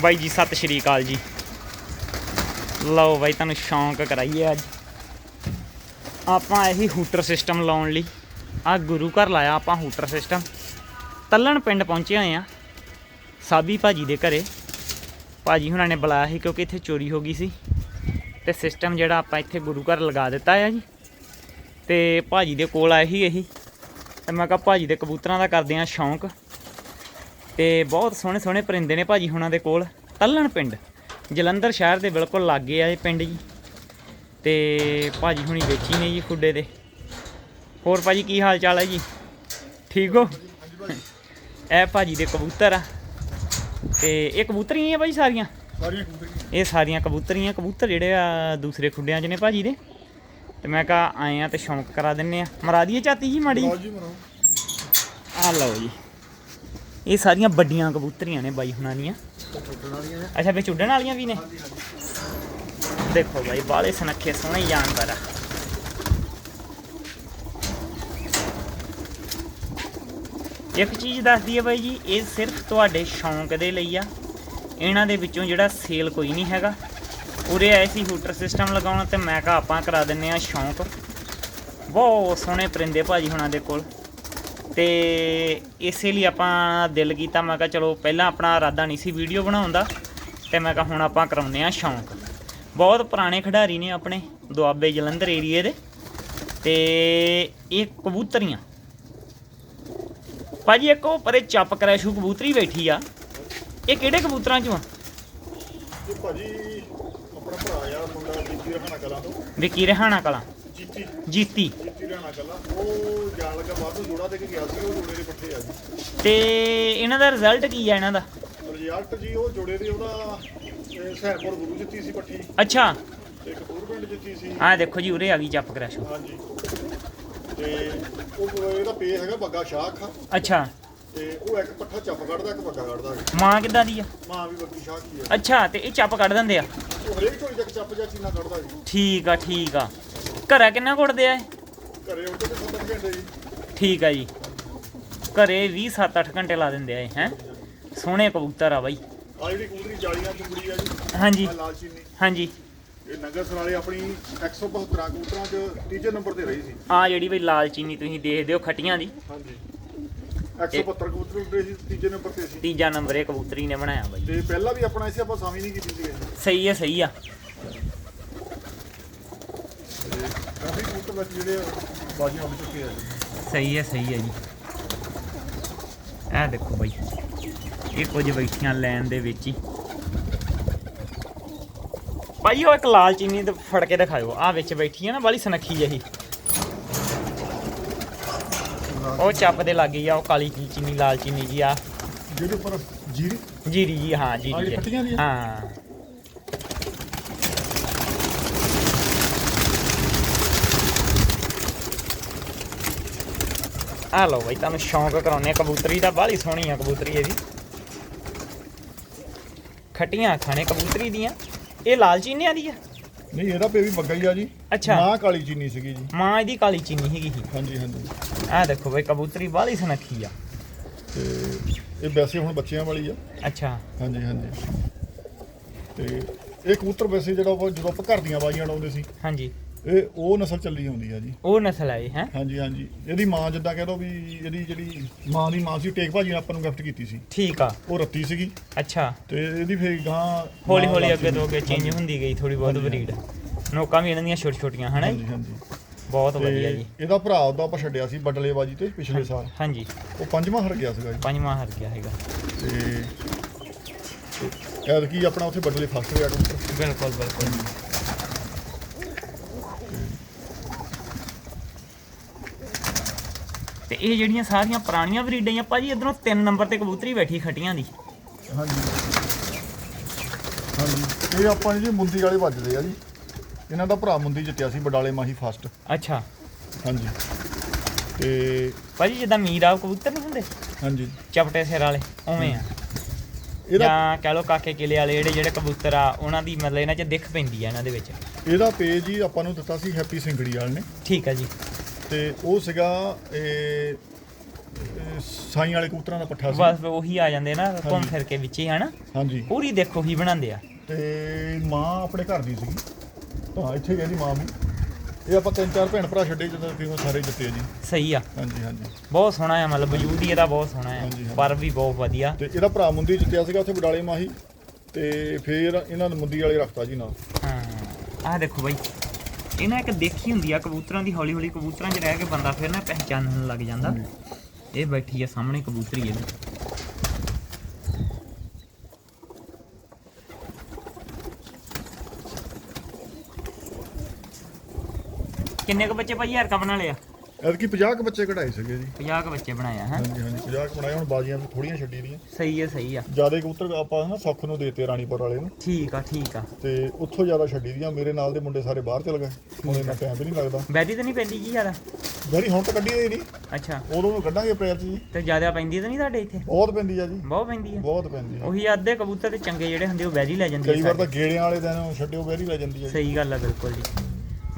ਬਾਈ ਜੀ, ਸਤਿ ਸ਼੍ਰੀ ਅਕਾਲ ਜੀ। ਲਓ ਬਾਈ, ਤੁਹਾਨੂੰ ਸ਼ੌਂਕ ਕਰਾਈਏ ਅੱਜ। ਆਪਾਂ ਇਹੀ ਹੂਟਰ ਸਿਸਟਮ ਲਾਉਣ ਲਈ। ਆ ਗੁਰੂ ਘਰ ਲਾਇਆ ਆਪਾਂ ਹੂਟਰ ਸਿਸਟਮ ਤੱਲਣ ਪਿੰਡ ਪਹੁੰਚੇ ਹੋਏ ਆ। ਸਾਬੀ ਭਾਜੀ ਦੇ ਘਰੇ। ਭਾਜੀ ਹੁਣਾਂ ਨੇ ਬੁਲਾਇਆ ਸੀ ਕਿਉਂਕਿ ਇੱਥੇ ਚੋਰੀ ਹੋ ਗਈ ਸੀ। ਤੇ ਸਿਸਟਮ ਜਿਹੜਾ ਆਪਾਂ ਇੱਥੇ ਗੁਰੂ ਘਰ ਲਗਾ ਦਿੱਤਾ ਆ ਜੀ। ਤੇ ਭਾਜੀ ਦੇ ਕੋਲ ਆਏ ਸੀ ਇਹੀ। ਤੇ ਮੈਂ ਕਿਹਾ ਭਾਜੀ ਦੇ ਕਬੂਤਰਾਂ ਦਾ ਕਰਦੇ ਆ ਸ਼ੌਂਕ। ਤੇ ਬਹੁਤ ਸੋਹਣੇ ਸੋਹਣੇ ਪਰਿੰਦੇ ਨੇ ਭਾਜੀ ਹੁਣਾਂ ਦੇ ਕੋਲ। ਤੱਲਣ ਪਿੰਡ। ਜਲੰਧਰ ਸ਼ਹਿਰ ਦੇ ਬਿਲਕੁਲ ਲਾਗੇ ਆ ਇਹ ਪਿੰਡ ਜੀ। ਤੇ ਭਾਜੀ ਹੁਣੀ ਵੇਚੀ ਨੇ ਜੀ ਖੁੱਡੇ ਦੇ। ਹੋਰ ਭਾਜੀ ਕੀ ਹਾਲ ਚਾਲ ਹੈ ਜੀ? ਠੀਕ ਹੋ? ਇਹ ਭਾਜੀ ਦੇ ਕਬੂਤਰ ਆ। ਤੇ ਇਹ ਕਬੂਤਰੀਆਂ ਹੀ ਆ ਭਾਈ ਸਾਰੀਆਂ? ਸਾਰੀਆਂ ਕਬੂਤਰੀਆਂ। ਇਹ ਸਾਰੀਆਂ ਕਬੂਤਰੀਆਂ। ਕਬੂਤਰ ਜਿਹੜੇ ਆ ਦੂਸਰੇ ਖੁੱਡਿਆਂ 'ਚ ਨੇ ਭਾਜੀ ਦੇ। ਤੇ ਮੈਂ ਕਹਾ ਆਏ ਆ ਤੇ ਸ਼ੌਂਕ ਕਰਾ ਦਿੰਨੇ ਆ। ਮਰਾ ਦਈਏ ਚਾਤੀ ਜੀ ਮਾੜੀ ਆ ਲਓ ਜੀ। ਇਹ ਸਾਰੀਆਂ ਵੱਡੀਆਂ ਕਬੂਤਰੀਆਂ ਨੇ ਬਾਈ ਹੁਣਾਂ ਦੀਆਂ। ਅੱਛਾ ਵਿੱਚ ਉੱਡਣ ਵਾਲੀਆਂ ਵੀ ਨੇ? ਦੇਖੋ ਬਾਈ ਬਾਲੇ ਸਨੱਖੇ, ਸੋਹਣੇ ਜਾਨਵਰ ਆ। ਇੱਕ ਚੀਜ਼ ਦੱਸਦੀ ਹੈ ਬਾਈ ਜੀ, ਇਹ ਸਿਰਫ ਤੁਹਾਡੇ ਸ਼ੌਂਕ ਦੇ ਲਈ ਆ। ਇਹਨਾਂ ਦੇ ਵਿੱਚੋਂ ਜਿਹੜਾ ਸੇਲ ਕੋਈ ਨਹੀਂ ਹੈਗਾ। ਉਰੇ ਆਏ ਸੀ ਹੂਟਰ ਸਿਸਟਮ ਲਗਾਉਣ ਤੇ ਮੈਂ ਕਿਹਾ ਆਪਾਂ ਕਰਾ ਦਿੰਨੇ ਆ ਸ਼ੌਂਕ। ਬਹੁਤ ਸੋਹਣੇ ਪਰਿੰਦੇ ਭਾਜੀ ਹੁਣਾਂ ਦੇ ਕੋਲ। ਤੇ ਇਸੇ ਲਈ ਆਪਾਂ ਦਿਲ ਕੀਤਾ ਮੈਂ ਕਿਹਾ ਚਲੋ ਪਹਿਲਾਂ ਆਪਣਾ ਇਰਾਦਾ ਨਹੀਂ ਸੀ ਵੀਡੀਓ ਬਣਾਉਣ ਦਾ ਤੇ ਮੈਂ ਕਿਹਾ ਹੁਣ ਆਪਾਂ ਕਰਾਉਂਦੇ ਆ ਸ਼ੌਂਕ। ਬਹੁਤ ਪੁਰਾਣੇ ਖਿਡਾਰੀ ਨੇ ਆਪਣੇ ਦੁਆਬੇ ਜਲੰਧਰ ਏਰੀਏ ਦੇ ਤੇ ਇਹ ਕਬੂਤਰੀਆਂ। ਭਾਜੀ ਇੱਕ ਉਹ ਪਰੇ ਚੱਪ ਕਰੈਸ਼ੂ ਕਬੂਤਰੀ ਬੈਠੀ ਆ। ਇਹ ਕਿਹੜੇ ਕਬੂਤਰਾਂ ਚੋਂ ਆ? ਇਹ ਭਾਜੀ ਆਪਣਾ ਭਰਾ ਆ ਮੁੰਡਾ ਜੀਤੀ ਰਹਿਣਾ ਕਲਾਂ ਤੋਂ। ਵਿੱਕੀ ਰਹਾਣਾ ਕਲਾਂ। ਜੀਤੀ। ਜੀਤੀ ਜੀਤੀ ਰਹਿਣਾ ਕਲਾਂ ਉਹ ਜਾਣ ਲੱਗਾ ਬਾਅਦ ਜੋੜਾ ਦੇ ਕੇ ਗਿਆ ਸੀ ਉਹ ਜੋੜੇ ਦੇ ਪੱਠੇ ਆ ਜੀ ਤੇ ਇਹਨਾਂ ਦਾ ਰਿਜ਼ਲਟ ਕੀ ਆ ਇਹਨਾਂ ਦਾ? ਰਿਜ਼ਲਟ ਜੀ ਉਹ ਜੋੜੇ ਦੇ ਉਹਦਾ ਇਹ ਸਹਿਰਪੁਰ ਗੁਰੂ ਜਿੱਤੀ ਸੀ ਪੱਠੀ। ਅੱਛਾ। ਤੇ ਕਪੂਰ ਪਿੰਡ ਜਿੱਤੀ ਸੀ। ਆਹ ਦੇਖੋ ਜੀ ਉਰੇ ਆ ਗਈ ਚੱਪ ਕਰੈਸ਼ੂ। ਹਾਂਜੀ। ਤੇ ਉਹ ਇਹਦਾ ਪੇ ਹੈਗਾ ਬੱਗਾ ਸ਼ਾਖ ਅੱਛਾ। ਤੇ ਉਹ ਇੱਕ ਪੱਠਾ ਚੱਪ ਕੱਢਦਾ ਇੱਕ ਬੱਗਾ ਕੱਢਦਾ ਮਾਂ ਕਿੱਦਾਂ ਦੀ ਆ? ਮਾਂ ਵੀ ਬੱਗੀ ਸ਼ਾਖ ਹੀ ਆ। ਅੱਛਾ ਤੇ ਇਹ ਚੱਪ ਕੱਢ ਦਿੰਦੇ ਆ? ਉਹ ਹਰੇਕ ਝੋਲੀ ਤੱਕ ਚੱਪ ਜਾਂ ਚੀਨਾ ਕੱਢਦਾ ਜੀ। ਠੀਕ ਆ ਠੀਕ ਆ। ਘਰੇ ਕਿੰਨਾ ਕੁੱਟਦੇ ਆ ਇਹ? ਘਰੇ ਉੱਤੇ ਤੇ ਸੱਤ ਘੰਟੇ ਜੀ। ਠੀਕ ਆ ਜੀ। ਘਰੇ 20 7-8 ਘੰਟੇ ਲਾ ਦਿੰਦੇ ਆ ਇਹ ਹੈ? ਸੋਹਣੇ ਕਬੂਤਰ ਆ ਬਾਈ। ਆ ਜਿਹੜੀ ਕਬੂਤਰੀ ਜਾਲੀਆਂ ਚੁੰਬੜੀ ਆ ਜੀ ਹਾਂਜੀ। ਆਹ ਲਾਲ ਚੀਨੀ। ਹਾਂਜੀ। ਇਹ ਨਗਰ ਸਰਾਲੇ ਆਪਣੀ 172 ਕਬੂਤਰਾਂ 'ਚ ਤੀਜੇ ਨੰਬਰ ਤੇ ਰਹੀ ਸੀ। ਆ ਜਿਹੜੀ ਬਈ ਲਾਲ ਚੀਨੀ ਤੁਸੀਂ ਦੇਖਦੇ ਹੋ ਖਟੀਆਂ ਦੀ। ਹਾਂਜੀ। 172 ਕਬੂਤਰ ਉੱਡੇ ਸੀ ਤੀਜੇ ਨੰਬਰ ਤੇ ਸੀ। ਤੀਜਾ ਨੰਬਰ ਇਹ ਕਬੂਤਰੀ ਨੇ ਬਣਾਇਆ ਬਾਈ। ਤੇ ਪਹਿਲਾਂ ਵੀ ਆਪਣਾ ਸੀ ਆਪਾਂ ਸਾਮੀ ਨਹੀਂ ਕੀਤੀ ਸੀ। ਸਹੀ ਹੈ ਸਹੀ ਆ ਤੇ ਕਾਫੀ ਕਬੂਤਰ ਵਿੱਚ ਜਿਹੜੇ ਬਾਜੀਆਂ ਉੱਡ ਚੁੱਕੇ ਆ ਜੀ। ਸਹੀ ਹੈ ਸਹੀ ਹੈ ਜੀ। ਇਹ ਦੇਖੋ ਬਾਈ। ਇਹ ਕੁਝ ਬੈਠੀਆਂ ਲੈਣ ਦੇ ਵਿੱਚ ਹੀ। ਭਾਈ ਉਹ ਇੱਕ ਲਾਲ ਚੀਨੀ ਤੇ ਫੜ ਕੇ ਦਿਖਾਇਓ। ਆ ਵਿੱਚ ਬੈਠੀ ਹੈ ਨਾ ਬਾਲੀ ਸਨੱਖੀ ਜਿਹੀ। ਉਹ ਚੱਪ ਦੇ ਲੱਗੀ ਆ ਉਹ ਕਾਲੀ ਕੀ ਚੀਨੀ ਲਾਲ ਚੀਨੀ ਜੀ ਆ। ਜਿਹਦੇ ਉੱਪਰ ਜੀਰੀ? ਜੀਰੀ ਜੀ ਹਾਂ ਆਹ ਜੀਰੀ ਜਿਹੜੀ ਜੀ? ਹਾਂ। ਆ ਲਓ ਬਾਈ ਤੁਹਾਨੂੰ ਸ਼ੌਂਕ ਕਰਾਉਨੇ ਕਬੂਤਰੀ ਦਾ ਬਾਹਲੀ ਸੋਹਣੀ ਆ ਕਬੂਤਰੀ ਇਹਦੀ ਖਟੀਆਂ ਖਾਣੇ ਕਬੂਤਰੀ ਦੀਆਂ। ਇਹ ਲਾਲ ਚੀਨਿਆਂ ਦੀ ਆ? ਨਹੀਂ ਇਹਦਾ ਪੇ ਵੀ ਬੱਗਾ ਹੀ ਆ ਜੀ। ਅੱਛਾ। ਮਾਂ ਕਾਲੀ ਚੀਨੀ ਸੀਗੀ ਜੀ। ਮਾਂ ਇਹਦੀ ਕਾਲੀ ਚੀਨੀ ਹੈਗੀ ਸੀ ਹਾਂਜੀ ਹਾਂਜੀ। ਆ ਦੇਖੋ ਬਾਈ ਕਬੂਤਰੀ ਬਾਹਲੀ ਸੁਨੱਖੀ ਆ। ਤੇ ਇਹ ਵੈਸੇ ਹੁਣ ਬੱਚਿਆਂ ਵਾਲੀ ਆ। ਅੱਛਾ। ਹਾਂਜੀ ਹਾਂਜੀ। ਤੇ ਇਹ ਕਬੂਤਰ ਵੈਸੇ ਜਿਹੜਾ ਉਹ ਜਦੋਂ ਆਪਾਂ ਘਰ ਦੀਆਂ ਬਾਜੀਆਂ ਲਾਉਂਦੇ ਸੀ ਹਾਂਜੀ। ਇਹ ਉਹ ਨਸਲ ਚੱਲੀ ਆਉਂਦੀ ਆ ਜੀ। ਉਹ ਨਸਲ ਆਏ ਹੈ? ਹਾਂਜੀ ਹਾਂਜੀ। ਇਹਦੀ ਮਾਂ ਜਿੱਦਾਂ ਕਹਿ ਲਓ ਵੀ ਇਹਦੀ ਜਿਹੜੀ ਮਾਂ ਦੀ ਮਾਂ ਸੀ ਟੇਕ ਭਾਜੀ ਨੇ ਆਪਾਂ ਨੂੰ ਗਿਫਟ ਕੀਤੀ ਸੀ। ਠੀਕ ਆ। ਉਹ ਰੱਤੀ ਸੀਗੀ। ਅੱਛਾ। ਤੇ ਇਹਦੀ ਫੇਰ ਗਾਂ ਹੌਲੀ ਹੌਲੀ ਅੱਗੇ ਤੋਂ ਅੱਗੇ ਚੇਂਜ ਹੁੰਦੀ ਗਈ ਥੋੜੀ ਬਹੁਤ ਬਰੀਡ। ਨੋਕਾਂ ਵੀ ਇਹਨਾਂ ਦੀਆਂ ਛੋਟੀ ਛੋਟੀਆਂ ਹਨਾ ਜੀ? ਹਾਂਜੀ ਹਾਂਜੀ। ਬਹੁਤ ਵਧੀਆ ਜੀ। ਇਹਦਾ ਭਰਾ ਉਹਦਾ ਆਪਾਂ ਛੱਡਿਆ ਸੀ ਬਟਲੇ ਬਾਜੀ ਤੇ ਪਿਛਲੇ ਸਾਲ। ਹਾਂਜੀ। ਉਹ ਪੰਜਵਾਂ ਹਰ ਗਿਆ ਸੀਗਾ ਜੀ। ਪੰਜਵਾਂ ਹਰ ਗਿਆ ਹੈਗਾ। ਤੇ ਐਦ ਕੀ ਆਪਣਾ ਉੱਥੇ ਬਟਲੇ ਫਸਟ ਕਬੂਤਰ ਬਿਲਕੁਲ ਬਿਲਕੁਲ। ਤੇ ਇਹ ਜਿਹੜੀਆਂ ਸਾਰੀਆਂ ਪੁਰਾਣੀਆਂ ਬਰੀਡਾਂ ਆ ਭਾਜੀ ਇਧਰੋਂ 3 ਨੰਬਰ ਤੇ ਕਬੂਤਰੀ ਬੈਠੀ ਖਟੀਆਂ ਦੀ। ਹਾਂਜੀ। ਹਾਂਜੀ। ਇਹ ਆਪਾਂ ਜੀ ਮੁੰਦੀ ਵਾਲੇ ਵੱਜਦੇ ਆ ਜੀ। ਇਹਨਾਂ ਦਾ ਭਰਾ ਮੁੰਦੀ ਜਿੱਤਿਆ ਸੀ ਬਡਾਲੇ ਮਾਹੀ ਫਸਟ ਅੱਛਾ। ਹਾਂਜੀ। ਤੇ ਭਾਜੀ ਜਿੱਦਾਂ ਮੀਰਾ ਕਬੂਤਰ ਨਹੀਂ ਹੁੰਦੇ? ਹਾਂਜੀ। ਚਪਟੇ ਸਿਰ ਵਾਲੇ ਉਵੇਂ ਆ। ਇਹਦਾ ਜਾਂ ਕਹਿ ਲੋ ਕਾਕੇ ਕਿਲੇ ਵਾਲੇ ਜਿਹੜੇ ਜਿਹੜੇ ਕਬੂਤਰ ਆ ਉਹਨਾਂ ਦੀ ਮਤਲਬ ਇਹਨਾਂ 'ਚ ਦਿੱਖ ਪੈਂਦੀ ਆ ਇਹਨਾਂ ਦੇ ਵਿੱਚ। ਇਹਦਾ ਪੇਜ ਹੀ ਆਪਾਂ ਨੂੰ ਦਿੱਤਾ ਸੀ ਹੈਪੀ ਸਿੰਗੜੀ ਵਾਲ ਨੇ। ਠੀਕ ਆ ਜੀ। ਤੇ ਉਹ ਸੀਗਾ ਇਹ ਇਹ ਸਾਈਂ ਵਾਲੇ ਕਬੂਤਰਾਂ ਦਾ ਪੱਠਾ ਸੀ। ਬਸ ਉਹੀ ਆ ਜਾਂਦੇ ਨਾ ਘੁੰਮ। ਫਿਰ ਕੇ ਵਿੱਚ ਹੀ ਹਨਾ? ਹਾਂਜੀ। ਪੂਰੀ ਦੇਖੋ ਹੀ ਬਣਾਉਂਦੇ ਆ। ਤੇ ਮਾਂ ਆਪਣੇ ਘਰ ਦੀ ਸੀਗੀ। ਤਾਂ ਇੱਥੇ ਗਈ ਦੀ ਮਾਂ ਵੀ ਇਹ ਆਪਾਂ ਤਿੰਨ ਚਾਰ ਭੈਣ ਭਰਾ ਛੱਡੇ ਜਦੋਂ ਕਿ ਸਾਰੇ ਜਿੱਤੇ ਆ ਜੀ। ਸਹੀ ਆ। ਹਾਂਜੀ ਹਾਂਜੀ। ਬਹੁਤ ਸੋਹਣਾ ਆ ਮਤਲਬ ਵਜੂਦ ਹੀ ਇਹਦਾ ਬਹੁਤ ਸੋਹਣਾ ਆ। ਹਾਂਜੀ, ਹਾਂਜੀ। ਪਰ ਵੀ ਬਹੁਤ ਵਧੀਆ। ਤੇ ਇਹਦਾ ਭਰਾ ਮੁੰਦੀ ਜਿੱਤਿਆ ਸੀਗਾ ਉੱਥੇ ਬਡਾਲੇ ਮਾਹੀ। ਤੇ ਫਿਰ ਇਹਨਾਂ ਨੇ ਮੁੰਦੀ ਵਾਲੇ ਰੱਖਤਾ ਜੀ ਨਾਲ। ਹਾਂ। ਆਹ ਦੇਖੋ ਬਾਈ। ਇਹ ਨਾ ਇੱਕ ਦੇਖੀ ਹੁੰਦੀ ਆ ਕਬੂਤਰਾਂ ਦੀ ਹੌਲੀ ਹੌਲੀ ਕਬੂਤਰਾਂ 'ਚ ਰਹਿ ਕੇ ਬੰਦਾ ਫਿਰ ਨਾ ਪਹਿਚਾਨਣ ਲੱਗ ਜਾਂਦਾ। ਇਹ ਬੈਠੀ ਆ ਸਾਹਮਣੇ ਕਬੂਤਰੀ ਇਹਦੀ। ਕਿੰਨੇ ਕੁ ਬੱਚੇ ਭਾਈ ਹਰਕਾ ਬਣਾ ਲਿਆ? ਐਤਕੀ 50 ਕੁ ਬੱਚੇ ਕਢਾਏ ਸੀਗੇ ਜੀ। 50 ਕੁ ਬੱਚੇ ਬਣਾਏ ਆ ਹੈ? ਹਾਂਜੀ ਹਾਂਜੀ 50 ਕੁ ਬਣਾਏ ਹੁਣ ਬਾਜੀਆਂ ਥੋੜੀਆਂ ਛੱਡੀ ਦੀਆਂ। ਸਹੀ ਹੈ ਸਹੀ ਆ। ਜ਼ਿਆਦਾ ਕਬੂਤਰ ਆਪਾਂ ਨਾ ਸੁੱਖ ਨੂੰ ਦੇਤੇ ਰਾਣੀਪੁਰ ਵਾਲੇ ਨੂੰ। ਠੀਕ ਆ ਠੀਕ ਆ। ਤੇ ਉੱਥੋਂ ਜ਼ਿਆਦਾ ਛੱਡੀ ਦੀਆਂ ਮੇਰੇ ਨਾਲ ਦੇ ਮੁੰਡੇ ਸਾਰੇ ਬਾਹਰ ਚਲ ਗਏ। ਹੁਣ ਇਹਨਾਂ ਟਾਈਮ ਵੀ ਨਹੀਂ ਲੱਗਦਾ। ਬੈਦੀ ਤਾਂ ਨਹੀਂ ਪੈਂਦੀ ਜੀ ਜ਼ਿਆਦਾ? ਜਿਹੜੀ ਹੁਣ ਤਾਂ ਕੱਢੀ ਹੋਈ ਨਹੀਂ। ਅੱਛਾ। ਉਦੋਂ ਨੂੰ ਕੱਢਾਂਗੇ ਅਪ੍ਰੈਲ 'ਚ ਜੀ। ਤੇ ਜ਼ਿਆਦਾ ਪੈਂਦੀ ਤਾਂ ਨਹੀਂ ਤੁਹਾਡੇ ਇੱਥੇ? ਬਹੁਤ ਪੈਂਦੀ ਆ ਜੀ। ਬਹੁਤ ਪੈਂਦੀ ਆ। ਬਹੁਤ ਪੈਂਦੀ ਆ। ਉਹੀ ਅੱਧੇ ਕਬੂਤਰ ਤੇ ਚੰਗੇ ਜਿਹੜੇ ਹੁੰਦੇ ਉਹ ਬੈਦੀ ਲੈ ਜਾਂਦੇ ਕਈ ਵਾਰ ਤਾਂ ਗੇੜਿਆਂ ਵਾਲੇ ਦਿਨ ਛੱਡਿਓ ਬਹਿਰੀ ਲੈ ਜਾਂਦੀ ਆ ਸਹੀ ਗੱਲ ਆ ਬਿਲਕੁਲ ਜੀ।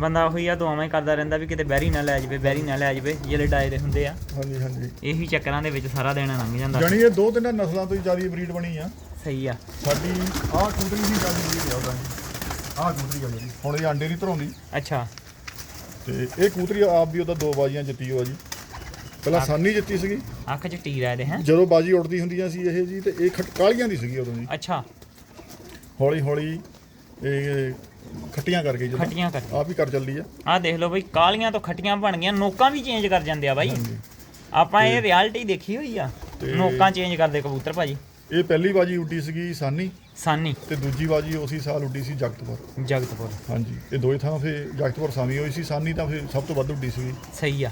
ਬੰਦਾ ਉਹੀ ਆ ਦੁਆਵਾਂ ਹੀ ਕਰਦਾ ਰਹਿੰਦਾ ਵੀ ਕਿਤੇ ਬੈਰੀ ਨਾ ਲੈ ਜਾਵੇ ਬੈਰੀ ਨਾ ਲੈ ਜਾਵੇ ਜਿਹੜੇ ਡਾਏ ਦੇ ਹੁੰਦੇ ਆ। ਹਾਂਜੀ ਹਾਂਜੀ। ਇਹੀ ਚੱਕਰਾਂ ਦੇ ਵਿੱਚ ਸਾਰਾ ਦਿਨ ਲੰਘ ਜਾਂਦਾ। ਜਾਣੀ ਇਹ ਦੋ ਤਿੰਨ ਨਸਲਾਂ ਤੋਂ ਹੀ ਜ਼ਿਆਦਾ ਬਰੀਡ ਬਣੀ ਆ। ਸਹੀ ਆ। ਸਾਡੀ ਆਹ ਕੁਦਰੀ ਦੀ ਜ਼ਿਆਦਾ ਬਰੀਡ ਆ ਉਹਦਾ। ਆਹ ਕੁਦਰੀ ਆ ਜਿਹੜੀ ਹੁਣ ਇਹ ਆਂਡੇ ਨਹੀਂ ਧਰਾਉਂਦੀ ਅੱਛਾ। ਤੇ ਇਹ ਕੂਤਰੀ ਆਪ ਵੀ ਉਹਦਾ ਦੋ ਬਾਜ਼ੀਆਂ ਜਿੱਤੀ ਹੋ ਆ ਜੀ। ਪਹਿਲਾਂ ਸਾਨੀ ਜਿੱਤੀ ਸੀਗੀ। ਅੱਖ 'ਚ ਟੀਰਾ ਇਹਦੇ ਹੈ? ਜਦੋਂ ਬਾਜੀ ਉੱਡਦੀ ਹੁੰਦੀਆਂ ਸੀ ਇਹ ਜੀ ਤੇ ਇਹ ਖਟ ਕਾਲੀਆਂ ਦੀ ਸੀਗੀ ਉਦੋਂ ਜੀ। ਅੱਛਾ। ਹੌਲੀ ਹੌਲੀ ਇਹ ਖੱਟੀਆਂ ਕਰ ਗਈ ਜਦੋਂ। ਖੱਟੀਆਂ ਕਰ ਆਪ ਹੀ ਕਰ ਚੱਲਦੀ ਆ। ਆਹ ਦੇਖ ਲਓ ਬਈ ਕਾਲੀਆਂ ਤੋਂ ਖੱਟੀਆਂ ਬਣ ਗਈਆਂ ਨੋਕਾਂ ਵੀ ਚੇਂਜ ਕਰ ਜਾਂਦੇ ਆ ਬਾਈ। ਆਪਾਂ ਇਹ ਰਿਐਲਿਟੀ ਦੇਖੀ ਹੋਈ ਆ। ਨੋਕਾਂ ਚੇਂਜ ਕਰਦੇ ਕਬੂਤਰ ਭਾਜੀ। ਇਹ ਪਹਿਲੀ ਬਾਜੀ ਉੱਡੀ ਸੀਗੀ ਸਾਨੀ ਸਾਨੀ। ਤੇ ਦੂਜੀ ਬਾਜੀ ਉਸੇ ਸਾਲ ਉੱਡੀ ਸੀ ਜਗਤਪੁਰ। ਜਗਤਪੁਰ। ਹਾਂਜੀ ਇਹ ਦੋਏ ਥਾਂ ਫੇ ਜਗਤਪੁਰ ਸਾਮੀ ਹੋਈ ਸੀ ਸਾਨੀ ਤਾਂ ਫੇ ਸਭ ਤੋਂ ਵੱਧ ਉੱਡੀ ਸੀਗੀ। ਸਹੀ ਆ।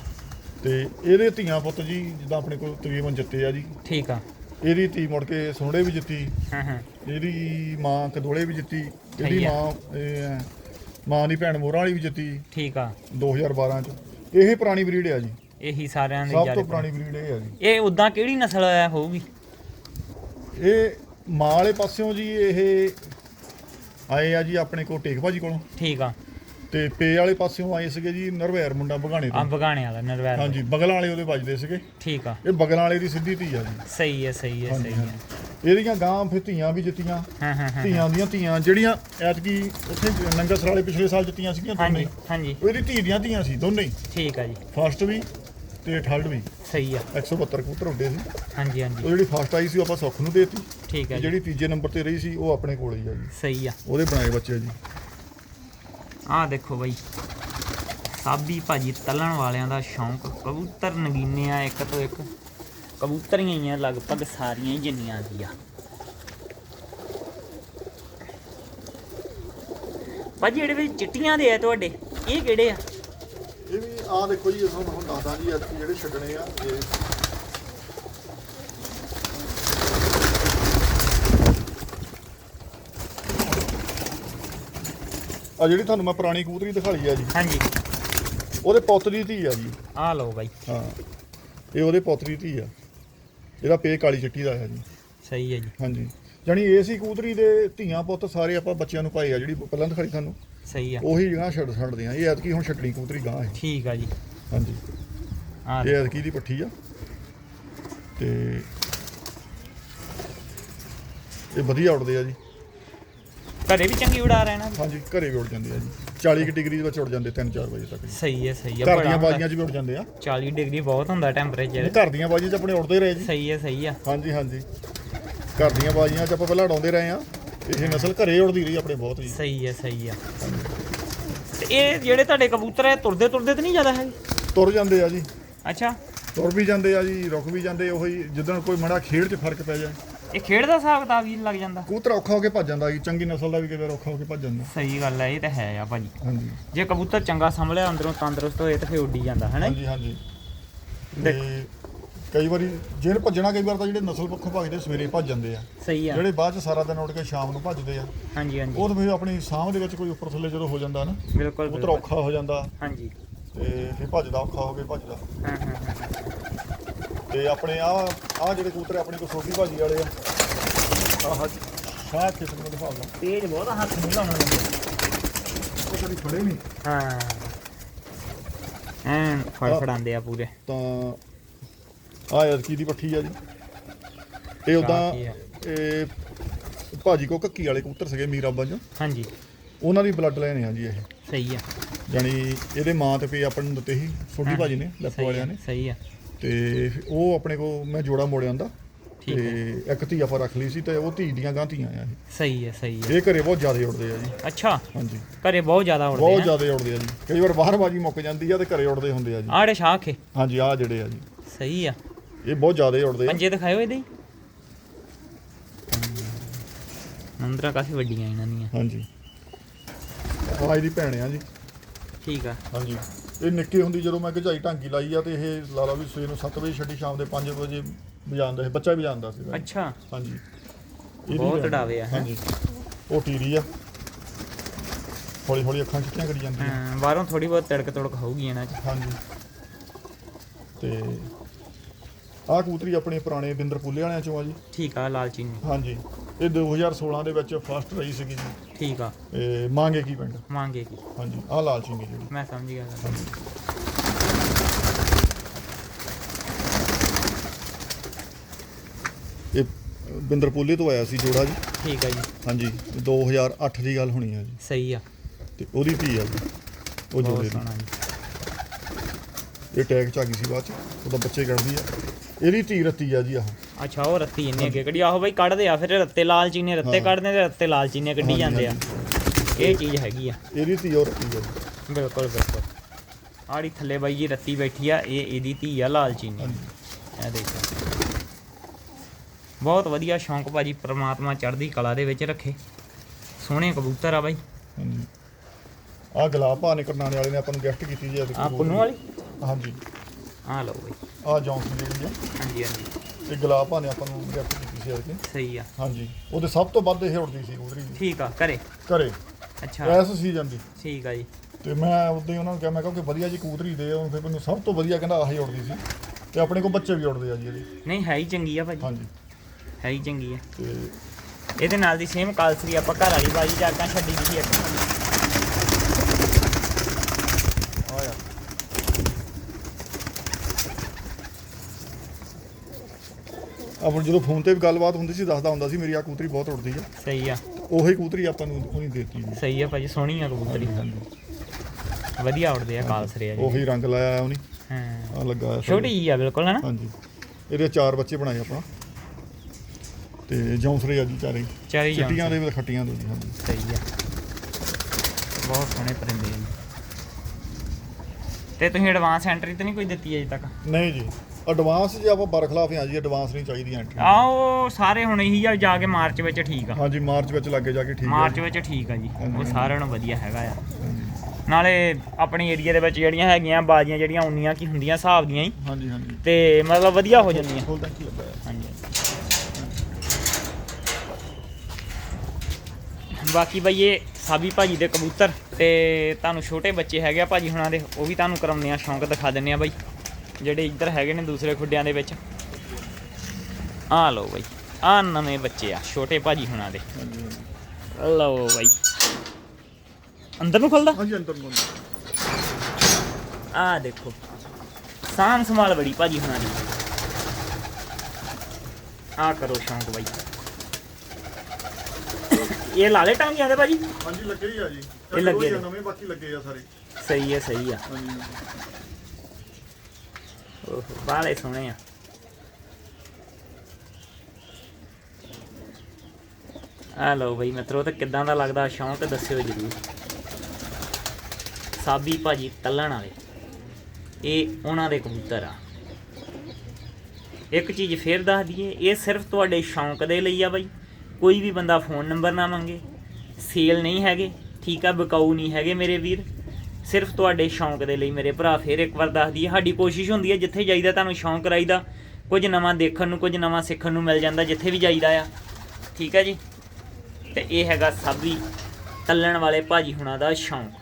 ਤੇ ਇਹਦੇ ਧੀਆਂ ਪੁੱਤ ਜੀ ਜਿੱਦਾਂ ਆਪਣੇ ਕੋਲ ਤਕਰੀਬਨ ਜਿੱਤੇ ਆ ਜੀ। ਠੀਕ ਆ। ਇਹਦੀ ਧੀ ਮੁੜ ਕੇ ਸੋਹਣੇ ਵੀ ਜਿੱਤੀ। ਹਾਂ ਹਾਂ। ਇਹਦੀ ਮਾਂ ਕਦੋਲੇ ਵੀ ਜਿੱਤੀ। ਇਹਦੀ ਸਹੀ ਆ। ਮਾਂ ਇਹ ਮਾਂ ਦੀ ਭੈਣ ਮੋਹਰਾਂ ਵਾਲੀ ਵੀ ਜਿੱਤੀ। ਠੀਕ ਆ। 2012 ਚ। ਇਹ ਪੁਰਾਣੀ ਬਰੀਡ ਆ ਜੀ। ਇਹੀ ਸਾਰਿਆਂ ਦੇ ਸਭ ਜਾਰੇ ਤੋਂ ਪੁਰਾਣੀ। ਬਰੀਡ ਇਹ ਆ ਜੀ। ਇਹ ਉਦਾਂ ਕਿਹੜੀ ਨਸਲ ਆ ਹੋਊਗੀ? ਇਹ ਮਾਂ ਵਾਲੇ ਪਾਸਿਓਂ ਜੀ ਇਹ ਆਏ ਆ ਜੀ ਆਪਣੇ ਕੋਲ ਟੇਕ ਭਾਜੀ ਕੋਲੋਂ। ਠੀਕ ਆ। ਤੇ ਪੇ ਵਾਲੇ ਪਾਸਿਓਂ ਆਏ ਸੀਗੇ ਜੀ ਨਰਵੈਰ ਮੁੰਡਾ ਬਗਾਣੇ ਆ ਤੋਂ ਬਗਾਣੇ ਵਾਲਾ ਨਰਵੈਰ ਹਾਂਜੀ ਬਗਲਾਂ ਵਾਲੇ ਉਹਦੇ ਵੱਜਦੇ ਸੀਗੇ। ਠੀਕ ਆ। ਇਹ ਬਗਲਾਂ ਵਾਲੇ ਦੀ ਸਿੱਧੀ ਧੀ ਆ ਜੀ। ਸਹੀ ਹੈ ਸਹੀ ਹੈ ਸਹੀ ਹੈ। ਇਹਦੀਆਂ ਗਾਂ ਫਿਰ ਧੀਆਂ ਵੀ ਜਿੱਤੀਆਂ। ਹਾਂ ਹਾਂ ਹਾਂ ਧੀਆਂ ਦੀਆਂ ਧੀਆਂ ਜਿਹੜੀਆਂ ਐਤਕੀ ਉੱਥੇ ਨੰਗਸਰ ਵਾਲੇ ਪਿਛਲੇ ਸਾਲ ਜਿੱਤੀਆਂ ਸੀਗੀਆਂ ਦੋਨੇ। ਹਾਂਜੀ। ਹਾਂਜੀ ਉਹਦੀ ਧੀ ਦੀਆਂ ਧੀਆਂ ਸੀ ਦੋਨੇ। ਹੀ ਠੀਕ ਆ ਜੀ। ਫਸਟ ਵੀ ਤੇ ਥਰਡ ਵੀ। ਸਹੀ ਆ। 172 ਕਬੂਤਰ ਹੁੰਦੇ ਸੀ। ਹਾਂਜੀ ਉਹ ਹਾਂਜੀ ਜਿਹੜੀ ਫਸਟ ਆਈ ਸੀ ਉਹ ਆਪਾਂ ਸੁੱਖ ਨੂੰ ਦੇਤੀ। ਠੀਕ ਹੈ ਜੀ। ਜਿਹੜੀ ਤੀਜੇ ਨੰਬਰ ਤੇ ਰਹੀ ਸੀ ਉਹ ਆਪਣੇ ਕੋਲ ਹੀ ਆ ਜੀ। ਸਹੀ ਆ। ਉਹਦੇ ਬਣਾਏ ਬੱਚੇ ਆ ਜੀ। ਆਹ ਦੇਖੋ ਬਈ। ਸਾਬੀ ਭਾਜੀ ਤਲਣ ਵਾਲਿਆਂ ਦਾ ਸ਼ੌਂਕ। ਕਬੂਤਰ ਨਗੀਨੇ ਆ, ਇੱਕ ਤੋਂ ਇੱਕ। ਕਬੂਤਰੀਆਂ ਹੀ ਆ, ਲਗਭਗ ਸਾਰੀਆਂ ਹੀ ਜਿੰਨੀਆਂ ਦੀ ਆ। ਭਾਜੀ, ਜਿਹੜੇ ਵਿੱਚ ਚਿੱਟੀਆਂ ਦੇ ਆ ਤੁਹਾਡੇ, ਇਹ ਕਿਹੜੇ ਆ? ਇਹ ਵੀ ਆ ਦੇਖੋ ਜੀ ਤੁਹਾਨੂੰ ਹੁਣ ਦੱਸਦਾ ਜੀ ਐਤਕੀ ਜਿਹੜੇ ਛੱਡਣੇ ਆ, ਇਹ ਆ ਜਿਹੜੀ ਤੁਹਾਨੂੰ ਮੈਂ ਪੁਰਾਣੀ ਕਬੂਤਰੀ ਦਿਖਾਈ ਆ ਜੀ। ਹਾਂਜੀ। ਉਹਦੇ ਪੁੱਤ ਦੀ ਧੀ ਆ ਜੀ। ਆਹ ਲਓ ਬਾਈ। ਹਾਂ। ਇਹ ਉਹਦੇ ਪੁੱਤ ਦੀ ਧੀ ਆ। ਇਹਦਾ ਪੇ ਕਾਲੀ ਚਿੱਟੀ ਦਾ ਆ ਜੀ। ਸਹੀ ਹੈ ਜੀ। ਹਾਂਜੀ। ਜਾਣੀ ਏਸੀ ਕਬੂਤਰੀ ਦੇ ਧੀਆਂ ਪੁੱਤ ਸਾਰੇ ਆਪਾਂ ਬੱਚਿਆਂ ਨੂੰ ਪਾਏ ਆ ਜਿਹੜੀ ਪਹਿਲਾਂ ਦਿਖਾਈ ਤੁਹਾਨੂੰ ਸਹੀ ਆ। ਉਹੀ ਗਾਂ ਛੱਡ ਛੱਡਦੇ ਆ। ਇਹ ਐਤਕੀ ਹੁਣ ਛੱਡਣੀ ਕਬੂਤਰੀ ਗਾਂ ਹੈ। ਠੀਕ ਆ ਜੀ। ਹਾਂਜੀ। ਇਹ ਐਤਕੀ ਦੀ ਪੱਠੀ ਆ। ਤੇ ਇਹ ਵਧੀਆ ਉੱਡਦੇ ਆ ਜੀ। ਘਰੇ ਵੀ ਚੰਗੀ ਉਡਾ ਰਹਿਣਾ ਹਾਂਜੀ ਘਰੇ ਵੀ ਉੱਡ ਜਾਂਦੇ ਆ ਜੀ। 40 ਕੁ ਡਿਗਰੀ ਦੇ ਵਿੱਚ ਉੱਡ ਜਾਂਦੇ 3-4 ਵਜੇ ਤੱਕ ਜੀ। ਸਹੀ ਹੈ ਸਹੀ ਹੈ ਘਰ ਦੀਆਂ। ਬਾਜ਼ੀਆਂ 'ਚ ਵੀ ਉੱਡ ਜਾਂਦੇ ਆ। 40 ਡਿਗਰੀ ਬਹੁਤ ਹੁੰਦਾ ਟੈਂਪਰੇਚਰ ਘਰ ਦੀਆਂ ਬਾਜ਼ੀਆਂ 'ਚ ਆਪਣੇ ਉੱਡਦੇ ਰਹੇ ਜੀ। ਸਹੀ ਹੈ ਸਹੀ ਆ ਹਾਂਜੀ ਹਾਂਜੀ। ਘਰ ਦੀਆਂ ਬਾਜ਼ੀਆਂ 'ਚ ਆਪਾਂ ਪਹਿਲਾਂ ਉਡਾਉਂਦੇ ਰਹੇ ਆ ਇਹ ਨਸਲ ਘਰੇ ਉੱਡਦੀ ਰਹੀ ਆਪਣੇ ਬਹੁਤ ਜੀ। ਸਹੀ ਹੈ ਸਹੀ ਆ ਤੇ ਇਹ ਜਿਹੜੇ ਤੁਹਾਡੇ ਕਬੂਤਰ ਹੈ ਤੁਰਦੇ ਤੁਰਦੇ ਤੇ ਨਹੀਂ ਜ਼ਿਆਦਾ ਹੈ? ਤੁਰ ਜਾਂਦੇ ਆ ਜੀ। ਅੱਛਾ। ਤੁਰ ਵੀ ਜਾਂਦੇ ਆ ਜੀ ਰੁਕ ਵੀ ਜਾਂਦੇ ਉਹੀ ਜਿੱਦਣ ਕੋਈ ਮੜਾ ਖੇਡ 'ਚ ਫ਼ਰਕ ਪੈ ਜਾਏ। ਇਹ ਖੇਡ ਦਾ ਹਿਸਾਬ ਕਿਤਾਬ ਵੀ ਲੱਗ ਜਾਂਦਾ? ਕਬੂਤਰ ਔਖਾ ਹੋ ਕੇ ਭੱਜ ਜਾਂਦਾ ਜੀ। ਚੰਗੀ ਨਸਲ ਦਾ ਵੀ ਕਈ ਵਾਰ ਔਖਾ ਹੋ ਕੇ ਭੱਜ ਜਾਂਦਾ। ਸਹੀ ਗੱਲ ਹੈ ਇਹ ਤਾਂ ਹੈ ਆ ਭਾਜੀ। ਹਾਂਜੀ। ਜੇ ਕਬੂਤਰ ਚੰਗਾ ਸੰਭਲਿਆ ਅੰਦਰੋਂ ਤੰਦਰੁਸਤ ਹੋਏ ਤਾਂ ਫੇਰ ਉੱਡੀ ਜਾਂਦਾ ਹੈ ਨਾ ਹਾਂਜੀ ਹਾਂਜੀ। ਤੇ ਕਈ ਵਾਰੀ ਜਿਹਨੇ ਭੱਜਣਾ ਕਈ ਵਾਰ ਤਾਂ ਜਿਹੜੇ ਨਸਲ ਪੱਖੋਂ ਭੱਜਦੇ ਸਵੇਰੇ ਭੱਜ ਜਾਂਦੇ ਆ। ਸਹੀ ਆ। ਜਿਹੜੇ ਬਾਅਦ ਚ ਸਾਰਾ ਦਿਨ ਉੱਡ ਕੇ ਸ਼ਾਮ ਨੂੰ ਭੱਜਦੇ ਆ ਹਾਂਜੀ ਹਾਂਜੀ। ਉਹ ਤਾਂ ਫਿਰ ਆਪਣੀ ਸਾਂਭ ਦੇ ਵਿੱਚ ਕੋਈ ਉੱਪਰ ਥੱਲੇ ਜਦੋਂ ਹੋ ਜਾਂਦਾ ਨਾ ਬਿਲਕੁਲ ਕਬੂਤਰ। ਔਖਾ ਹੋ ਜਾਂਦਾ। ਹਾਂਜੀ। ਤੇ ਫਿਰ ਭੱਜਦਾ ਔਖਾ ਹੋ ਕੇ ਭੱਜਦਾ। ਹਾਂ ਹਾਂ ਹਾਂ। ਤੇ ਆਪਣੇ ਆ ਆ ਜਿਹੜੇ ਕਬੂਤਰ ਆਪਣੇ ਕੋਲ ਛੋਟੀ ਭਾਜੀ ਵਾਲੇ ਆ। ਆਹ ਸ਼ਾਹ ਕਿਸਮ ਦੇ ਦਿਖਾ ਲਾ ਤੇਜ ਬਹੁਤ ਆ, ਹੱਥ ਨਹੀਂ ਲਾਉਣਾ। ਉਹ ਕਦੀ ਫੜੇ ਨਹੀਂ। ਹਾਂ। ਐਨ ਫੜ ਫੜਾਉਂਦੇ ਆ ਪੂਰੇ। ਤਾਂ ਆ ਐਤਕੀ ਦੀ ਪੱਠੀ ਆ ਜੀ। ਇਹ ਉਦਾਂ ਕੀ ਆ? ਇਹ ਭਾਜੀ ਕੋ ਕੱਕੀ ਵਾਲੇ ਕਬੂਤਰ ਸੀਗੇ ਮੀਰਾਬਾਂ ਚ ਹਾਂਜੀ। ਉਹਨਾਂ ਦੀ ਬਲੱਡ ਲਾਈਨ ਆ ਜੀ ਇਹ। ਸਹੀ ਆ। ਜਾਣੀ ਇਹਦੇ ਮਾਂ ਤੇ ਪੇ ਆਪਾਂ ਨੂੰ ਦਿੱਤੇ ਸੀ ਛੋਟੀ ਭਾਜੀ ਨੇ ਸਹੀ ਵਾਲਿਆਂ ਆ, ਨੇ। ਸਹੀ ਆ। ਤੇ ਉਹ ਆਪਣੇ ਕੋ ਮੈਂ ਜੋੜਾ ਮੋੜਿਆਂ ਦਾ ਤੇ ਇੱਕ ਧੀ ਆਪਾਂ ਰੱਖ ਲਈ ਸੀ ਤੇ ਉਹ ਧੀ ਦੀਆਂ ਗਾਂ ਧੀਆਂ ਆ ਇਹ। ਸਹੀ ਆ ਸਹੀ ਆ ਇਹ ਘਰੇ ਬਹੁਤ ਜ਼ਿਆਦਾ ਉੜਦੇ ਆ ਜੀ। ਅੱਛਾ। ਹਾਂਜੀ। ਘਰੇ ਬਹੁਤ ਜ਼ਿਆਦਾ ਉੜਦੇ ਬਹੁਤ ਆ। ਜ਼ਿਆਦਾ ਉੜਦੇ ਆ ਜੀ। ਕਈ ਵਾਰ ਬਾਹਰ ਬਾਜੀ ਮੁੱਕ ਜਾਂਦੀ ਆ ਤੇ ਘਰੇ ਉੜਦੇ ਹੁੰਦੇ ਆ ਜੀ। ਆੜੇ ਸ਼ਾਖੇ ਹਾਂਜੀ ਆ ਜਿਹੜੇ ਆ ਜੀ। ਸਹੀ ਆ। ਇਹ ਬਹੁਤ ਜ਼ਿਆਦਾ ਉੜਦੇ ਆ। ਪੰਜੇ ਦਿਖਾਇਓ ਇਹਦੇ ਨੰਦਰਾ ਕਾਫੀ ਵੱਡੀਆਂ ਇਹਨਾਂ ਦੀਆਂ। ਹਾਂਜੀ। ਆ ਇਹਦੀ ਭੈਣ ਆ ਜੀ। ਠੀਕ ਆ। ਹਾਂਜੀ। ਇਹ ਨਿੱਕੀ ਹੁੰਦੀ ਜਦੋਂ ਮੈਂ ਗਜਾਈ ਢਾਂਗੀ ਲਾਈ ਆ ਤੇ ਇਹ ਲਾ ਲਾ ਵੀ ਸਵੇਰ ਨੂੰ 7 ਵਜੇ ਛੱਡੀ ਸ਼ਾਮ ਦੇ 5 ਵਜੇ ਵਜਾਉਂਦਾ ਸੀ ਬੱਚਾ ਵੀ ਜਾਂਦਾ ਸੀ। ਅੱਛਾ। ਹਾਂਜੀ। ਇਹਦੀ ਬਹੁਤ ਭੈਣ ਡਾਵੇ ਆ, ਹੈਂ? ਹਾਂਜੀ। ਉਹ ਟੀਰੀ ਆ। ਹੌਲੀ ਹੌਲੀ ਅੱਖਾਂ ਚਿੱਟੀਆਂ ਕਰੀ ਜਾਂਦੀਆਂ। ਹਾਂ, ਬਾਹਰੋਂ ਥੋੜੀ ਬਹੁਤ ਤੜਕ ਤੜਕ ਹੋਊਗੀ ਇਹਨਾਂ 'ਚ। ਹਾਂਜੀ। ਤੇ ਆਹ ਕਬੂਤਰੀ ਆਪਣੇ ਪੁਰਾਣੇ ਬਿੰਦਰ ਪੁੱਲੇ ਵਾਲਿਆਂ ਚੋਂ ਆ ਜੀ। ਠੀਕ ਆ ਲਾਲ ਚੀਨੀ। ਹਾਂਜੀ। ਇਹ 2016 ਦੇ ਵਿੱਚ ਫਸਟ ਰਹੀ ਸੀਗੀ ਜੀ। ਠੀਕ ਆ। ਇਹ ਮਾਂਗੇ ਕੀ ਪਿੰਡ? ਮੰਗੇ ਕੀ। ਹਾਂਜੀ ਆਹ ਲਾਲ ਚਿੰਗੀ ਜਿਹੜੀ। ਮੈਂ ਸਮਝ ਗਿਆ। ਗੱਲ। ਇਹ ਬਿੰਦਰ ਪੁੱਲੇ ਤੋਂ ਆਇਆ ਸੀ ਜੋੜਾ ਜੀ। ਠੀਕ ਆ ਜੀ। ਹਾਂਜੀ 2008 ਦੀ ਗੱਲ ਹੋਣੀ ਹੈ ਜੀ। ਸਹੀ ਆ। ਤੇ ਉਹਦੀ ਧੀ ਆ ਜੀ। ਉਹ ਬਹੁਤ ਜੋੜੇ ਸੋਹਣਾ ਜੀ। ਦੀ ਇਹ ਟੈਗ ਚ ਆ ਗਈ ਸੀ ਬਾਅਦ ਚ। ਉਹਦਾ ਬੱਚੇ ਕੱਢਦੀ ਆ। ਇਹਦੀ ਧੀ ਰੱਤੀ ਆ ਜੀ ਆਹ। ਅੱਛਾ ਉਹ ਰੱਤੀ ਇੰਨੇ ਅੱਗੇ ਕੱਢੀ। ਆਹੋ ਬਾਈ ਕੱਢਦੇ ਆ ਫਿਰ ਰੱਤੇ ਲਾਲ ਚੀਨੇ ਰੱਤੇ। ਕੱਢਦੇ ਤੇ ਰੱਤੇ ਲਾਲ ਚੀਨੇ ਕੱਢੀ ਜਾਂਦੇ ਆ। ਇਹ ਚੀਜ਼ ਹੈਗੀ ਆ। ਇਹਦੀ ਧੀ ਉਹ ਰੱਤੀ ਆ ਜੀ। ਬਿਲਕੁਲ ਬਿਲਕੁਲ। ਆੜੀ ਥੱਲੇ ਬਾਈ ਜੀ ਰੱਤੀ ਬੈਠੀ ਆ ਇਹ ਇਹਦੀ ਧੀ ਆ ਲਾਲ ਚੀਨੀ। ਇਹ ਦੇਖੋ। ਬਹੁਤ ਵਧੀਆ ਸ਼ੌਂਕ ਭਾਜੀ ਪ੍ਰਮਾਤਮਾ ਚੜ੍ਹਦੀ ਕਲਾ ਦੇ ਵਿੱਚ ਰੱਖੇ। ਸੋਹਣੇ ਕਬੂਤਰ ਆ ਬਾਈ। ਹਾਂਜੀ। ਆਹ ਗੁਲਾਬ ਭਾ ਨੇ ਕਰਨਾਣੇ ਵਾਲੇ ਨੇ ਆਪਾਂ ਨੂੰ ਗਿਫਟ ਕੀਤੀ ਜੀ ਆ ਪੁੰਨੂ ਵਾਲੀ? ਹਾਂਜੀ। ਆ ਲਓ ਬਾਈ। ਆਹ ਜੌਂਸਨ ਜਿਹੜੀ ਆ। ਹਾਂਜੀ ਹਾਂਜੀ। ਇਹ ਗੁਲਾਬ ਨੇ ਆਪਾਂ ਨੂੰ ਗਿਫਟ ਕੀਤੀ ਸੀ ਅਰਕੇ ਸਹੀ ਆ। ਹਾਂਜੀ। ਉਹਦੇ ਸਭ ਤੋਂ ਵੱਧ ਇਹ ਉੜਦੀ ਸੀ ਜੀ ਠੀਕ ਆ ਘਰੇ? ਘਰੇ। ਅੱਛਾ। ਇਸ ਸੀਜ਼ਨ ਦੀ। ਠੀਕ ਆ ਜੀ। ਤੇ ਮੈਂ ਉਦੋਂ ਹੀ ਉਹਨਾਂ ਨੂੰ ਕਿਹਾ ਮੈਂ ਕਿਹਾ ਕਿ ਵਧੀਆ ਜੀ ਕਬੂਤਰੀ ਦੇ ਉਹ ਫਿਰ ਮੈਨੂੰ ਸਭ ਤੋਂ ਵਧੀਆ ਕਹਿੰਦਾ ਆਹੀ ਉੜਦੀ ਸੀ। ਤੇ ਆਪਣੇ ਕੋਲ ਬੱਚੇ ਵੀ ਉੜਦੇ ਆ ਜੀ ਇਹਦੇ। ਨਹੀਂ ਹੈ ਹੀ ਚੰਗੀ ਆ ਭਾਜੀ। ਹਾਂਜੀ। ਹੈ ਹੀ ਚੰਗੀ ਆ। ਤੇ ਇਹਦੇ ਨਾਲ ਦੀ ਸੇਮ ਕਾਲਸਰੀ ਆਪਾਂ ਘਰ ਵਾਲੀ ਬਾਜੀ ਜਾਗਾਂ ਛੱਡੀ ਦੀ ਸੀ ਇੱਕ। ਆਪਾਂ ਜਦੋਂ ਫੋਨ ਤੇ ਵੀ ਗੱਲਬਾਤ ਹੁੰਦੀ ਸੀ ਦੱਸਦਾ ਹੁੰਦਾ ਸੀ ਮੇਰੀ ਆ ਕਬੂਤਰੀ ਬਹੁਤ ਉੜਦੀ ਆ। ਸਹੀ ਆ। ਉਹੀ ਕਬੂਤਰੀ ਆਪਾਂ ਨੂੰ ਉਹੀ ਦੇਤੀ ਜੀ। ਸਹੀ ਆ ਭਾਜੀ ਸੋਹਣੀ ਆ ਕਬੂਤਰੀ। ਵਧੀਆ ਉੜਦੇ ਆ ਕਾਲਸਰੇ ਆ ਜੀ। ਉਹੀ ਰੰਗ ਲਾਇਆ ਉਹਨੇ। ਹਾਂ। ਆ ਲੱਗਾ ਹੋਇਆ। ਛੋਟੀ ਜੀ ਆ ਬਿਲਕੁਲ ਹਨਾ? ਹਾਂਜੀ। ਇਹਦੇ ਚਾਰ ਬੱਚੇ ਬਣਾਏ ਆਪਾਂ। ਤੇ ਜੌਂਸਰੇ ਆ ਜੀ ਚਾਰੇ। ਚਾਰੀ ਚਿੱਟੀਆਂ ਦੇ ਵੀ ਖੱਟੀਆਂ ਦੇ ਹਾਂਜੀ। ਸਹੀ ਆ। ਬਹੁਤ ਸੋਹਣੇ ਪਰਿੰਦੇ ਆ ਜੀ। ਤੇ ਤੁਸੀਂ ਐਡਵਾਂਸ ਐਂਟਰੀ ਤਾਂ ਨਹੀਂ ਕੋਈ ਦਿੱਤੀ ਅਜੇ ਤੱਕ? ਨਹੀਂ ਜੀ। ਐਡਵਾਂਸ ਜੇ ਆਪਾਂ ਬਰਖਲਾਫ ਆ ਜੀ ਐਡਵਾਂਸ ਨਹੀਂ ਚਾਹੀਦੀ ਐਂਟਰੀ ਆਓ ਸਾਰੇ ਹੁਣ ਇਹੀ ਆ ਜਾ ਕੇ ਮਾਰਚ ਵਿੱਚ ਠੀਕ ਆ। ਹਾਂਜੀ ਮਾਰਚ ਵਿੱਚ ਲੱਗੇ ਜਾ ਕੇ ਠੀਕ ਹੈ ਮਾਰਚ ਵਿੱਚ ਠੀਕ ਆ ਜੀ ਉਹ। ਸਾਰਿਆਂ ਨੂੰ ਵਧੀਆ ਹੈਗਾ ਆ। ਨਾਲੇ ਆਪਣੀ ਏਰੀਆ ਦੇ ਵਿੱਚ ਜਿਹੜੀਆਂ ਹੈਗੀਆਂ ਬਾਜ਼ੀਆਂ ਜਿਹੜੀਆਂ ਉਨੀਆਂ ਕੀ ਹੁੰਦੀਆਂ ਹਿਸਾਬ ਦੀਆਂ ਹੀ। ਹਾਂਜੀ ਹਾਂਜੀ। ਤੇ ਮਤਲਬ ਵਧੀਆ ਹੋ ਜਾਂਦੀਆਂ। ਫੁੱਲ ਟੈਂਕੀ ਲੱਗਾ ਹੈ ਹਾਂਜੀ। ਬਾਕੀ ਬਈ ਇਹ ਸਾਬੀ ਭਾਜੀ ਦੇ ਕਬੂਤਰ ਤੇ ਤੁਹਾਨੂੰ ਛੋਟੇ ਬੱਚੇ ਹੈਗੇ ਆ ਭਾਜੀ ਹੁਣਾਂ ਦੇ ਉਹ ਵੀ ਤੁਹਾਨੂੰ ਕਰਾਉਂਦੇ ਆ ਸ਼ੌਂਕ ਦਿਖਾ ਦਿੰਨੇ ਆ ਬਾਈ। ਜਿਹੜੇ ਇੱਧਰ ਹੈਗੇ ਨੇ ਦੂਸਰੇ ਖੁੱਡਿਆਂ ਦੇ ਵਿੱਚ। ਆ ਲਓ ਬਾਈ ਆ ਨਵੇਂ ਬੱਚੇ ਆ ਛੋਟੇ ਭਾਜੀ ਹੁਣਾਂ ਦੇ। ਲਓ ਬਾਈ। ਅੰਦਰ ਨੂੰ ਖੁੱਲਦਾ? ਹਾਂਜੀ ਅੰਦਰ ਨੂੰ ਆ ਦੇਖੋ ਸਾਂਭ ਸੰਭਾਲ ਬੜੀ ਭਾਜੀ ਹੁਣਾਂ ਦੀ। ਆ ਕਰੋ ਸ਼ੌਂਕ ਬਾਈ। ਇਹ ਲਾਲੇ ਟਾਂਗੀਆਂ ਦੇ ਭਾਜੀ? ਹਾਂਜੀ ਲੱਗੇ ਹੀ ਆ ਜੀ। ਇਹ ਲੱਗੇ ਨੇ। ਨਵੇਂ ਬਾਕੀ ਲੱਗੇ ਆ ਸਾਰੇ। ਸਹੀ ਹੈ ਸਹੀ ਆ। ਹਾਂਜੀ। ਓਹੋ ਬਾਲੇ ਸੋਹਣੇ ਆ ਆ ਲਓ ਬਈ ਮਿੱਤਰੋ ਤੇ ਕਿੱਦਾਂ ਦਾ ਲੱਗਦਾ ਸ਼ੌਂਕ ਦੱਸਿਓ ਜਰੂਰ ਸਾਬੀ ਭਾਜੀ ਤੱਲਣ ਵਾਲੇ ਇਹ ਉਹਨਾਂ ਦੇ ਕਬੂਤਰ ਆ ਇੱਕ ਚੀਜ਼ ਫੇਰ ਦੱਸ ਦਈਏ ਇਹ ਸਿਰਫ ਤੁਹਾਡੇ ਸ਼ੌਂਕ ਦੇ ਲਈ ਆ ਬਾਈ ਕੋਈ ਵੀ ਬੰਦਾ ਫੋਨ ਨੰਬਰ ਨਾ ਮੰਗੇ ਸੇਲ ਨਹੀਂ ਹੈਗੇ ਠੀਕ ਆ ਬਕਾਊ ਨਹੀਂ ਹੈਗੇ ਮੇਰੇ ਵੀਰ ਸਿਰਫ ਤੁਹਾਡੇ ਸ਼ੌਂਕ ਦੇ ਲਈ ਮੇਰੇ ਭਰਾ ਫੇਰ ਇੱਕ ਵਾਰ ਦੱਸ ਦਈਏ, ਸਾਡੀ ਕੋਸ਼ਿਸ਼ ਹੁੰਦੀ ਹੈ ਜਿੱਥੇ ਜਾਈਦਾ ਤੁਹਾਨੂੰ ਸ਼ੌਂਕ ਕਰਾਈਦਾ ਕੁਝ ਨਵਾਂ ਦੇਖਣ ਨੂੰ, ਕੁਝ ਨਵਾਂ ਸਿੱਖਣ ਨੂੰ ਮਿਲ ਜਾਂਦਾ ਜਿੱਥੇ ਵੀ ਜਾਈਦਾ ਆ। ਠੀਕ ਹੈ ਜੀ? ਤੇ ਇਹ ਹੈਗਾ ਸਾਬੀ ਤੱਲਣ ਵਾਲੇ ਭਾਜੀ ਹੁਣਾਂ ਦਾ ਸ਼ੌਂਕ।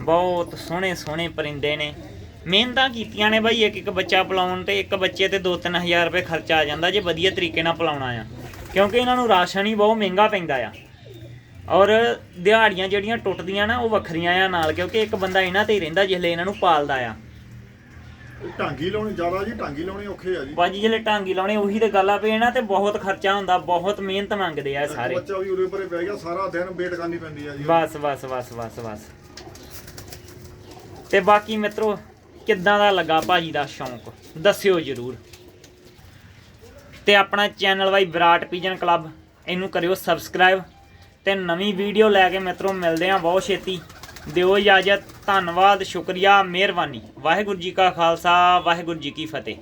ਬਹੁਤ ਸੋਹਣੇ ਸੋਹਣੇ ਪਰਿੰਦੇ ਨੇ। ਮਿਹਨਤਾਂ ਕੀਤੀਆਂ ਨੇ ਬਾਈ ਇੱਕ ਇੱਕ ਬੱਚਾ ਪਲਾਉਣ ਤੇ, ਇੱਕ ਬੱਚੇ ਤੇ 2-3000 ਰੁਪਏ ਖਰਚਾ ਆ ਜਾਂਦਾ ਜੇ ਵਧੀਆ ਤਰੀਕੇ ਨਾਲ ਪਲਾਉਣਾ ਆ। ਕਿਉਂਕਿ ਇਹਨਾਂ ਨੂੰ ਰਾਸ਼ਨ ਹੀ ਬਹੁਤ ਮਹਿੰਗਾ ਪੈਂਦਾ ਆ। ਔਰ ਦਿਹਾੜੀਆਂ ਜਿਹੜੀਆਂ ਟੁੱਟਦੀਆਂ ਨਾ ਉਹ ਵੱਖਰੀਆਂ ਆ ਨਾਲ ਕਿਉਂਕਿ ਇੱਕ ਬੰਦਾ ਇਹਨਾਂ ਤੇ ਹੀ ਰਹਿੰਦਾ ਜਿਸਲੇ ਇਹਨਾਂ ਨੂੰ ਪਾਲਦਾ ਆ। ਟਾਂਗੀ ਲਾਉਣੀ ਜ਼ਿਆਦਾ ਜੀ ਟਾਂਗੀ ਲਾਉਣੀ ਔਖੇ ਆ ਜੀ। ਭਾਜੀ ਜਿਹੜੇ ਟਾਂਗੀ ਲਾਉਣੇ ਉਹੀ ਤੇ ਗੱਲ ਆ ਪਈ ਨਾ ਤੇ ਬਹੁਤ ਖਰਚਾ ਹੁੰਦਾ ਬਹੁਤ ਮਿਹਨਤ ਮੰਗਦੇ ਆ ਸਾਰੇ। ਬੱਚਾ ਵੀ ਉਰੇ ਪਰੇ ਬਹਿ ਗਿਆ ਸਾਰਾ ਦਿਨ ਵੇਟ ਕਰਨੀ ਪੈਂਦੀ ਆ ਜੀ। ਬਸ ਬਸ ਬਸ ਬਸ ਬਸ। ਤੇ ਬਾਕੀ ਮਿੱਤਰੋ ਕਿੱਦਾਂ ਦਾ ਲੱਗਾ ਭਾਜੀ ਦਾ ਸ਼ੌਂਕ? ਦੱਸਿਓ ਜਰੂਰ। ਤੇ ਆਪਣਾ channel Y Virat pigeon club ਇਹਨੂੰ ਕਰਿਓ ਸਬਸਕ੍ਰਾਈਬ ਤੇ ਨਵੀਂ ਵੀਡੀਓ ਲੈ ਕੇ ਮਿੱਤਰੋ ਮਿਲਦੇ ਆਂ ਬਹੁਤ ਛੇਤੀ। ਦਿਓ ਇਜਾਜ਼ਤ। ਧੰਨਵਾਦ। ਸ਼ੁਕਰੀਆ। ਮਿਹਰਬਾਨੀ। ਵਾਹਿਗੁਰੂ ਜੀ ਕਾ ਖਾਲਸਾ। ਵਾਹਿਗੁਰੂ ਜੀ ਕੀ ਫਤਿਹ।